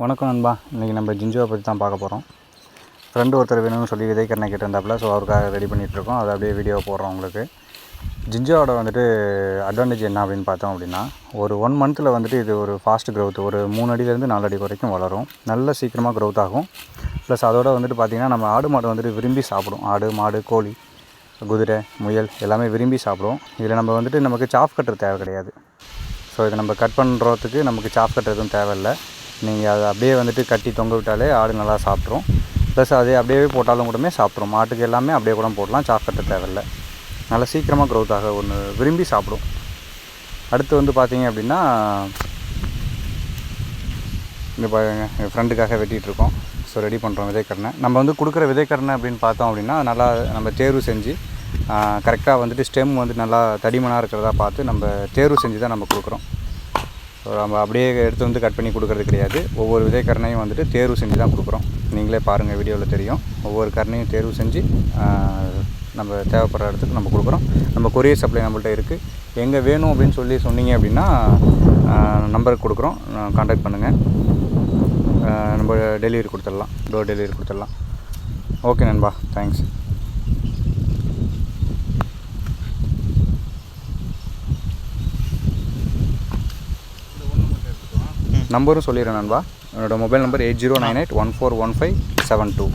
வணக்கம் நண்பா. இன்றைக்கி நம்ம ஜிஞ்சோவை பற்றி தான் பார்க்க போகிறோம் ஃப்ரெண்டு ஒருத்தர் வேணும்னு சொல்லி விதைக்கரணை கேட்டிருந்தாப்புல ஸோ அவருக்காக ரெடி பண்ணிகிட்ருக்கோம் அதை அப்படியே வீடியோ போடுறோம் உங்களுக்கு. ஜிஞ்சோவோட வந்துட்டு அட்வான்டேஜ் என்ன அப்படின்னு பார்த்தோம் அப்படின்னா ஒரு ஒன் மந்த்தில் வந்துட்டு இது ஒரு ஃபாஸ்ட் க்ரௌத் ஒரு மூணு அடியிலேருந்து நாலு அடி வரைக்கும் வளரும். நல்ல சீக்கிரமாக க்ரௌத் ஆகும். ப்ளஸ் அதோட வந்துட்டு பார்த்திங்கன்னா நம்ம ஆடு மாடு வந்துட்டு விரும்பி சாப்பிடும். ஆடு மாடு கோழி குதிரை முயல் எல்லாமே விரும்பி சாப்பிடும். இதில் நம்ம வந்துட்டு நமக்கு சாஃப் கட்டுறது தேவை கிடையாது. ஸோ இதை நம்ம கட் பண்ணுறதுக்கு நமக்கு சாஃப் கட்டுறதும் எதுவும் தேவையில்லை. நீங்கள் அதை அப்படியே வந்துட்டு கட்டி தொங்க விட்டாலே ஆடு நல்லா சாப்பிட்ரும். ப்ளஸ் அதே அப்படியே போட்டாலும் கூடமே சாப்பிட்ரும். மாட்டுக்கு எல்லாமே அப்படியே கூட போடலாம். சாப் தேவையில்ல. தேவையில்லை நல்லா சீக்கிரமாக க்ரோத் ஆக ஒன்று விரும்பி சாப்பிடும். அடுத்து வந்து பார்த்தீங்க அப்படின்னா இங்கே பாருங்க எங்கள் ஃப்ரெண்டுக்காக வெட்டிகிட்ருக்கோம் ஸோ ரெடி பண்ணுறோம் விதைக்கரணை நம்ம வந்து கொடுக்குற விதைக்கரணை அப்படின்னு பார்த்தோம் அப்படின்னா நல்லா நம்ம தேர்வு செஞ்சு கரெக்டாக வந்துட்டு ஸ்டெம் வந்து நல்லா தடிமனாக இருக்கிறதா பார்த்து நம்ம தேர்வு செஞ்சு தான் நம்ம கொடுக்குறோம். ஸோ நம்ம அப்படியே எடுத்து வந்து கட் பண்ணி கொடுக்கறது கிடையாது. ஒவ்வொரு விதைக்கரணையும் வந்துட்டு தேர்வு செஞ்சு தான் கொடுக்குறோம். நீங்களே பாருங்கள் வீடியோவில் தெரியும். ஒவ்வொரு கரணையும் தேர்வு செஞ்சு நம்ம தேவைப்படுற இடத்துக்கு நம்ம கொடுக்குறோம். நம்ம கொரியர் சப்ளை நம்மள்ட்ட இருக்குது எங்கே வேணும் அப்படின்னு சொல்லி சொன்னீங்க அப்படின்னா நம்பருக்கு கொடுக்குறோம். காண்டாக்ட் பண்ணுங்கள் நம்ம டெலிவரி கொடுத்துடலாம். டோர் டெலிவரி கொடுத்துடலாம். ஓகே நண்பா. தேங்க்ஸ் நம்பரும் சொல்லிடுறேன் நண்பா. என்னோடய mobile number eight zero nine eight one four one five seven two.